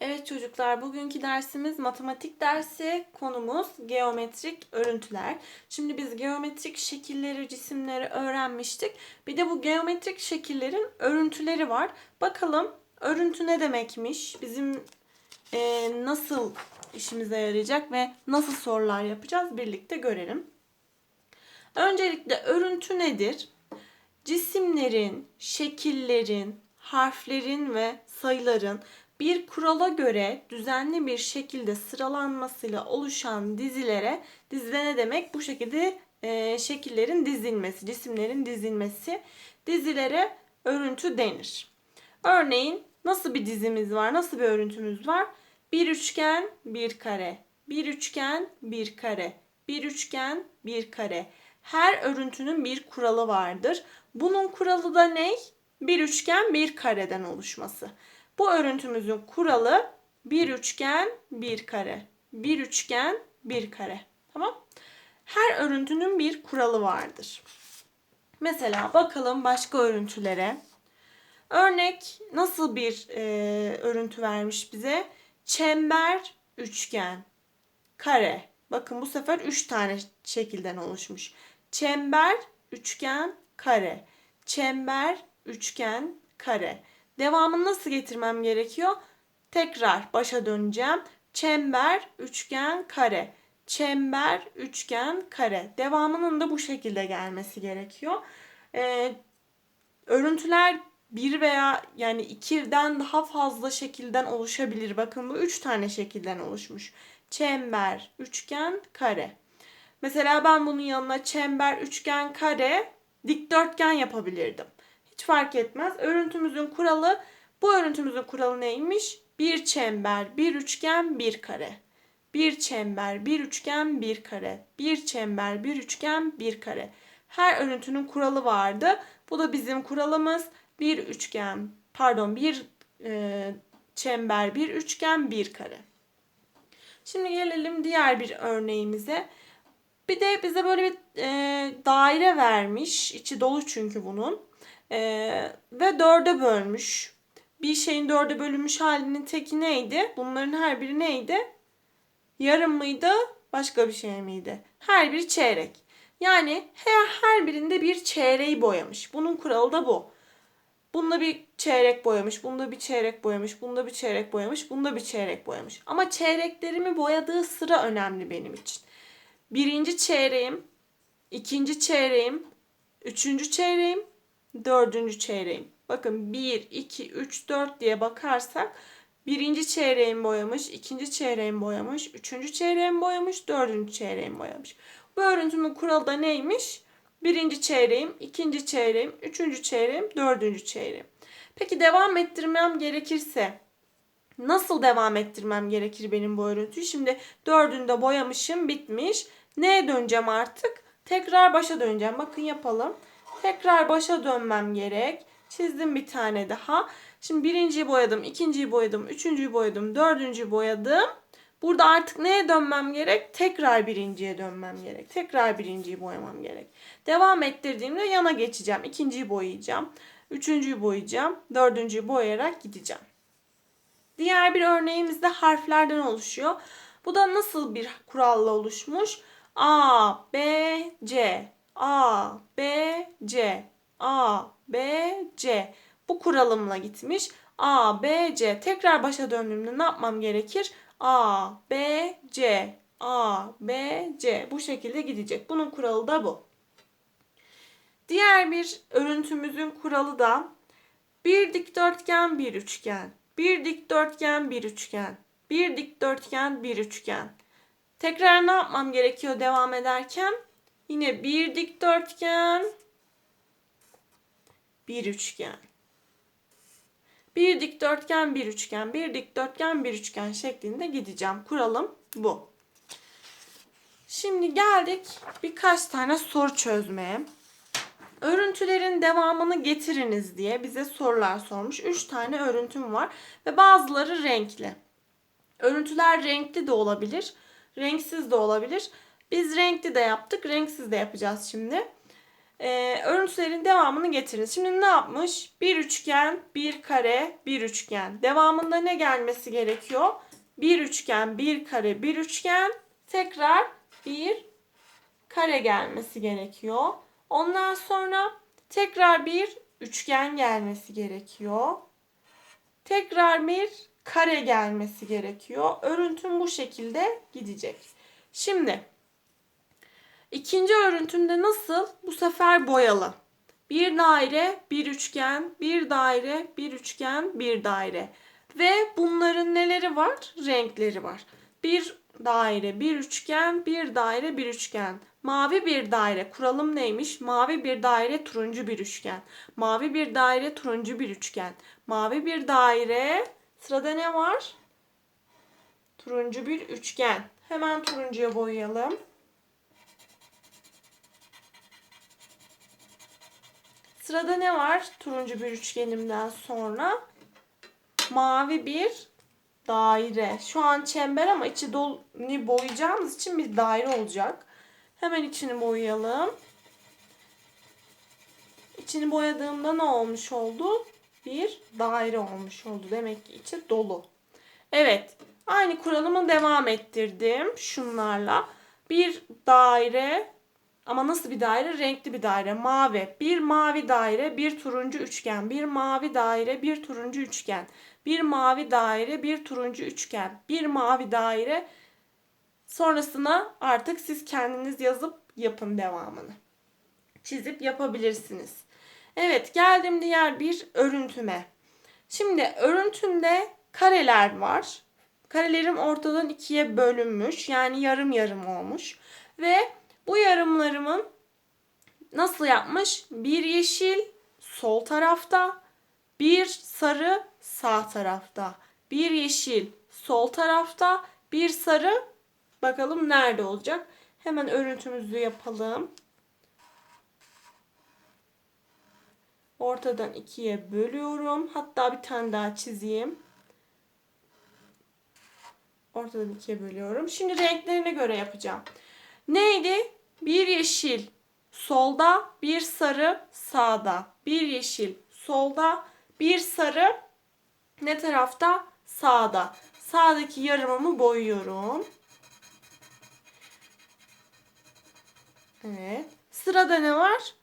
Evet çocuklar bugünkü dersimiz matematik dersi. Konumuz geometrik örüntüler. Şimdi biz geometrik şekilleri, cisimleri öğrenmiştik. Bir de bu geometrik şekillerin örüntüleri var. Bakalım örüntü ne demekmiş? Bizim e, nasıl işimize yarayacak ve nasıl sorular yapacağız birlikte görelim. Öncelikle örüntü nedir? Cisimlerin, şekillerin, harflerin ve sayıların bir kurala göre düzenli bir şekilde sıralanmasıyla oluşan dizilere, dizide ne demek? Bu şekilde e, şekillerin dizilmesi, cisimlerin dizilmesi, dizilere örüntü denir. Örneğin nasıl bir dizimiz var, nasıl bir örüntümüz var? Bir üçgen, bir kare, bir üçgen, bir kare, bir üçgen, bir kare. Her örüntünün bir kuralı vardır. Bunun kuralı da ne? Bir üçgen, bir kareden oluşması. Bu örüntümüzün kuralı bir üçgen, bir kare. Bir üçgen, bir kare. Tamam? Her örüntünün bir kuralı vardır. Mesela bakalım başka örüntülere. Örnek nasıl bir e, örüntü vermiş bize? Çember, üçgen, kare. Bakın bu sefer üç tane şekilden oluşmuş. Çember, üçgen, kare. Çember, üçgen, kare. Devamını nasıl getirmem gerekiyor? Tekrar başa döneceğim. Çember, üçgen, kare. Çember, üçgen, kare. Devamının da bu şekilde gelmesi gerekiyor. Ee, örüntüler bir veya yani ikiden daha fazla şekilden oluşabilir. Bakın bu üç tane şekilden oluşmuş. Çember, üçgen, kare. Mesela ben bunun yanına çember, üçgen, kare, dikdörtgen yapabilirdim. Hiç fark etmez. Örüntümüzün kuralı, bu örüntümüzün kuralı neymiş? Bir çember, bir üçgen, bir kare. Bir çember, bir üçgen, bir kare. Bir çember, bir üçgen, bir kare. Her örüntünün kuralı vardı. Bu da bizim kuralımız. Bir üçgen, pardon bir e, çember, bir üçgen, bir kare. Şimdi gelelim diğer bir örneğimize. Bir de bize böyle bir e, daire vermiş. İçi dolu çünkü bunun. E, ve dörde bölmüş. Bir şeyin dörde bölünmüş halinin teki neydi? Bunların her biri neydi? Yarım mıydı? Başka bir şey miydi? Her biri çeyrek. Yani her, her birinde bir çeyreği boyamış. Bunun kuralı da bu. Bunda bir çeyrek boyamış, bunda bir çeyrek boyamış, bunda bir çeyrek boyamış, bunda bir çeyrek boyamış. Ama çeyreklerimi boyadığı sıra önemli benim için. Birinci çeyreğim, ikinci çeyreğim, üçüncü çeyreğim, dördüncü çeyreğim. Bakın 1, 2, 3, 4 diye bakarsak birinci çeyreğim boyamış, ikinci çeyreğim boyamış, üçüncü çeyreğim boyamış, dördüncü çeyreğim boyamış. Bu örüntümün kuralı da neymiş? Birinci çeyreğim, ikinci çeyreğim, üçüncü çeyreğim, dördüncü çeyreğim. Peki devam ettirmem gerekirse nasıl devam ettirmem gerekir benim bu örüntüyü? Şimdi dördünde boyamışım, bitmiş. Neye döneceğim artık? Tekrar başa döneceğim. Bakın yapalım. Tekrar başa dönmem gerek. Çizdim bir tane daha. Şimdi birinciyi boyadım, ikinciyi boyadım, üçüncüyü boyadım, dördüncüyü boyadım. Burada artık neye dönmem gerek? Tekrar birinciye dönmem gerek. Tekrar birinciyi boyamam gerek. Devam ettirdiğimde yana geçeceğim. İkinciyi boyayacağım. Üçüncüyü boyayacağım. Dördüncüyü boyayarak gideceğim. Diğer bir örneğimiz de harflerden oluşuyor. Bu da nasıl bir kuralla oluşmuş? A, B, C. A, B, C. A, B, C. Bu kuralımla gitmiş. A, B, C. Tekrar başa döndüğümde ne yapmam gerekir? A, B, C. A, B, C. Bu şekilde gidecek. Bunun kuralı da bu. Diğer bir örüntümüzün kuralı da bir dikdörtgen, bir üçgen. Bir dikdörtgen, bir üçgen. Bir dikdörtgen, bir üçgen. Tekrar ne yapmam gerekiyor devam ederken? Yine bir dikdörtgen, bir üçgen. Bir dikdörtgen, bir üçgen, bir dikdörtgen, bir üçgen şeklinde gideceğim. Kuralım bu. Şimdi geldik birkaç tane soru çözmeye. Örüntülerin devamını getiriniz diye bize sorular sormuş. Üç tane örüntüm var ve bazıları renkli. Örüntüler renkli de olabilir, renksiz de olabilir. Biz renkli de yaptık, renksiz de yapacağız şimdi. e, örüntülerin devamını getiriniz. Şimdi ne yapmış? Bir üçgen, bir kare, bir üçgen. Devamında ne gelmesi gerekiyor? Bir üçgen, bir kare, bir üçgen. Tekrar bir kare gelmesi gerekiyor. Ondan sonra tekrar bir üçgen gelmesi gerekiyor. Tekrar bir kare gelmesi gerekiyor. Örüntüm bu şekilde gidecek. Şimdi ikinci örüntümde nasıl? Bu sefer boyalı. Bir daire, bir üçgen, bir daire, bir üçgen, bir daire. Ve bunların neleri var? Renkleri var. Bir daire, bir üçgen, bir daire, bir üçgen. Mavi bir daire. Kuralım neymiş? Mavi bir daire, turuncu bir üçgen. Mavi bir daire, turuncu bir üçgen. Mavi bir daire. Sırada ne var? Turuncu bir üçgen. Hemen turuncuya boyayalım. Sırada ne var? Turuncu bir üçgenimden sonra mavi bir daire. Şu an çember ama içi dolu boyayacağımız için bir daire olacak. Hemen içini boyayalım. İçini boyadığımda ne olmuş oldu? Bir daire olmuş oldu. Demek ki içi dolu. Evet. Aynı kuralımı devam ettirdim şunlarla. Bir daire ama nasıl bir daire? Renkli bir daire. Mavi. Bir mavi daire, bir turuncu üçgen. Bir mavi daire, bir turuncu üçgen. Bir mavi daire, bir turuncu üçgen. Bir mavi daire. Sonrasına artık siz kendiniz yazıp yapın devamını. Çizip yapabilirsiniz. Evet geldim diğer bir örüntüme. Şimdi örüntümde kareler var. Karelerim ortadan ikiye bölünmüş. Yani yarım yarım olmuş. Ve bu yarımlarımın nasıl yapmış? Bir yeşil sol tarafta, bir sarı sağ tarafta. Bir yeşil sol tarafta, bir sarı bakalım nerede olacak? Hemen örüntümüzü yapalım. Ortadan ikiye bölüyorum. Hatta bir tane daha çizeyim. Ortadan ikiye bölüyorum. Şimdi renklerine göre yapacağım. Neydi? Bir yeşil solda, bir sarı sağda. Bir yeşil solda, bir sarı ne tarafta? Sağda. Sağdaki yarımımı boyuyorum. Evet. Sırada ne var?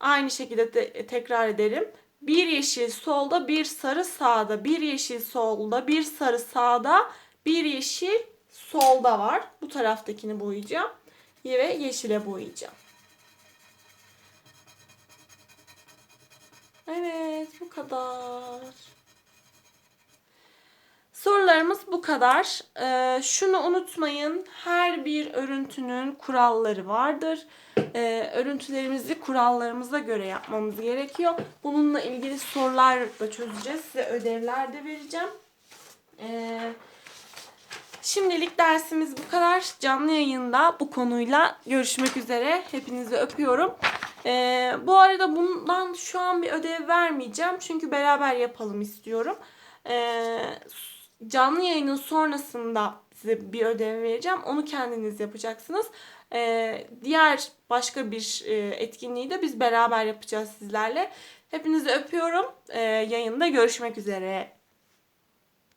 Aynı şekilde te- tekrar edelim. Bir yeşil solda, bir sarı sağda. Bir yeşil solda, bir sarı sağda. Bir yeşil solda var. Bu taraftakini boyayacağım. Ve yeşile boyayacağım. Evet bu kadar. Sorularımız bu kadar. Ee, şunu unutmayın. Her bir örüntünün kuralları vardır. Ee, örüntülerimizi kurallarımıza göre yapmamız gerekiyor. Bununla ilgili sorular da çözeceğiz. Size ödevler de vereceğim. Ee, şimdilik dersimiz bu kadar. Canlı yayında bu konuyla görüşmek üzere. Hepinizi öpüyorum. Ee, bu arada bundan şu an bir ödev vermeyeceğim. Çünkü beraber yapalım istiyorum. Ee, canlı yayının sonrasında size bir ödev vereceğim. Onu kendiniz yapacaksınız. Ee, diğer başka bir e, etkinliği de biz beraber yapacağız sizlerle. Hepinizi öpüyorum. Ee, yayında görüşmek üzere.